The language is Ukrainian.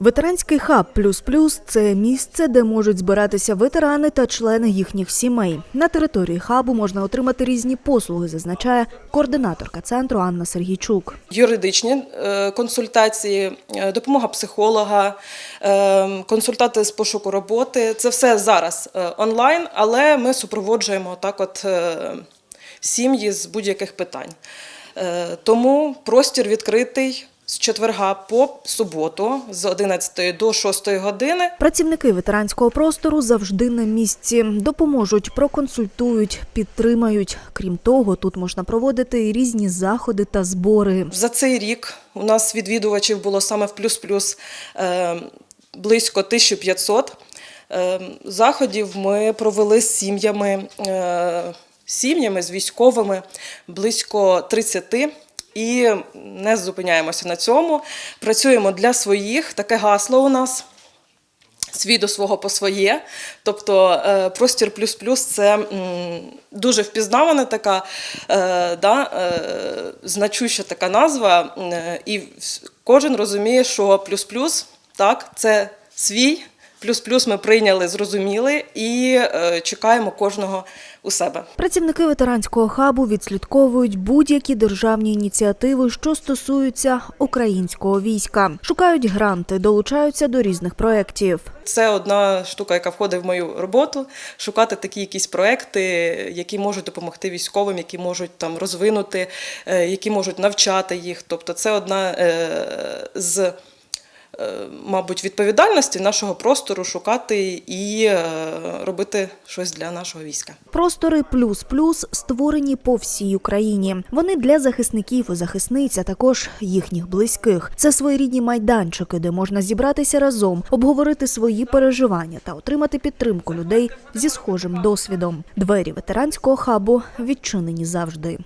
Ветеранський хаб плюс плюс це місце, де можуть збиратися ветерани та члени їхніх сімей. На території хабу можна отримати різні послуги, зазначає координаторка центру Анна Сергійчук. юридичні е, консультації, е, допомога психолога, е, консультати з пошуку роботи. Це все зараз онлайн, але ми супроводжуємо так от сім'ї з будь-яких питань. Тому простір відкритий з четверга по суботу з 11 до 6 години. Працівники ветеранського простору завжди на місці, допоможуть, проконсультують, підтримають. Крім того, тут можна проводити і різні заходи та збори. За цей рік у нас відвідувачів було саме в плюс-плюс е, близько 1500. Е, Заходів ми провели з сім'ями, е, сім'ями з військовими близько 30. І не зупиняємося на цьому. Працюємо для своїх. Таке гасло у нас свій до свого по своє. Тобто е, простір плюс плюс це дуже впізнавана така е, да, е, значуща така назва, і кожен розуміє, що плюс плюс так, це свій. Плюс-плюс ми прийняли, зрозуміли і е, чекаємо кожного у себе. Працівники ветеранського хабу відслідковують будь-які державні ініціативи, що стосуються українського війська, шукають гранти, долучаються до різних проєктів. Це одна штука, яка входить в мою роботу. Шукати такі якісь проекти, які можуть допомогти військовим, які можуть там розвинути, е, які можуть навчати їх. Тобто, це одна е, з, мабуть, відповідальності нашого простору шукати і е, робити щось для нашого війська. Простори плюс плюс створені по всій Україні. Вони для захисників і захисниць, а також їхніх близьких. Це своєрідні майданчики, де можна зібратися разом, обговорити свої переживання та отримати підтримку людей зі схожим досвідом. Двері ветеранського хабу відчинені завжди.